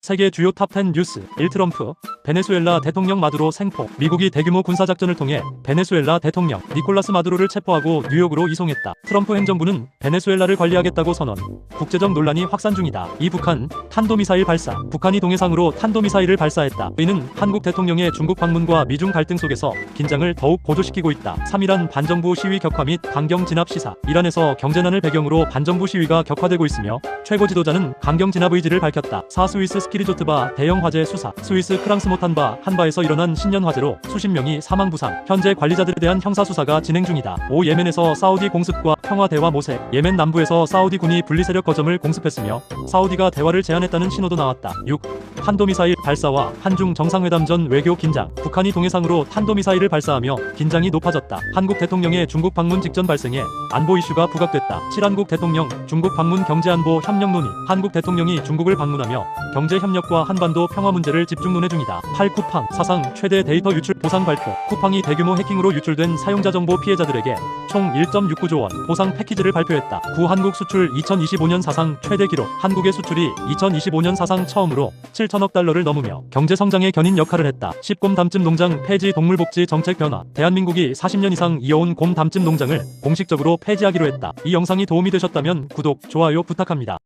세계 주요 탑10 뉴스 1 트럼프 베네수엘라 대통령 마두로 생포 미국이 대규모 군사작전을 통해 베네수엘라 대통령 니콜라스 마두로를 체포하고 뉴욕으로 이송했다. 트럼프 행정부는 베네수엘라를 관리하겠다고 선언 국제적 논란이 확산 중이다. 이 북한 탄도미사일 발사 북한이 동해상으로 탄도미사일을 발사했다. 이는 한국 대통령의 중국 방문과 미중 갈등 속에서 긴장을 더욱 고조시키고 있다. 3일한 반정부 시위 격화 및 강경 진압 시사 이란에서 경제난을 배경으로 반정부 시위가 격화되고 있으며 최고 지도자는 강경 진압 의지를 밝혔다. 사스위스 스키리조트바 대형 화재 수사 스위스 크랑스 모탄바 한바에서 일어난 신년 화재로 수십 명이 사망 부상 현재 관리자들에 대한 형사 수사가 진행 중이다. 오 예멘에서 사우디 공습과 평화 대화 모색 예멘 남부에서 사우디 군이 분리 세력 거점을 공습했으며 사우디가 대화를 제안했다는 신호도 나왔다. 6. 탄도미사일 발사와 한중 정상회담 전 외교 긴장 북한이 동해상으로 탄도미사일을 발사하며 긴장이 높아졌다. 한국 대통령의 중국 방문 직전 발생해 안보 이슈가 부각됐다. 7한국 대통령 중국 방문 경제안보 협력 논의 한국 대통령이 중국을 방문하며 경제 협력과 한반도 평화 문제를 집중 논의 중이다. 8 쿠팡 사상 최대 데이터 유출 보상 발표 쿠팡이 대규모 해킹으로 유출된 사용자 정보 피해자들에게 총 1.69조 원 보상 패키지를 발표했다. 구 한국 수출 2025년 사상 최대 기록 한국의 수출이 2025년 사상 처음으로 7 천억 달러를 넘으며 경제 성장의 견인 역할을 했다. 10곰 담즙 농장 폐지 동물복지 정책 변화 대한민국이 40년 이상 이어온 곰 담즙 농장을 공식적으로 폐지하기로 했다. 이 영상이 도움이 되셨다면 구독, 좋아요 부탁합니다.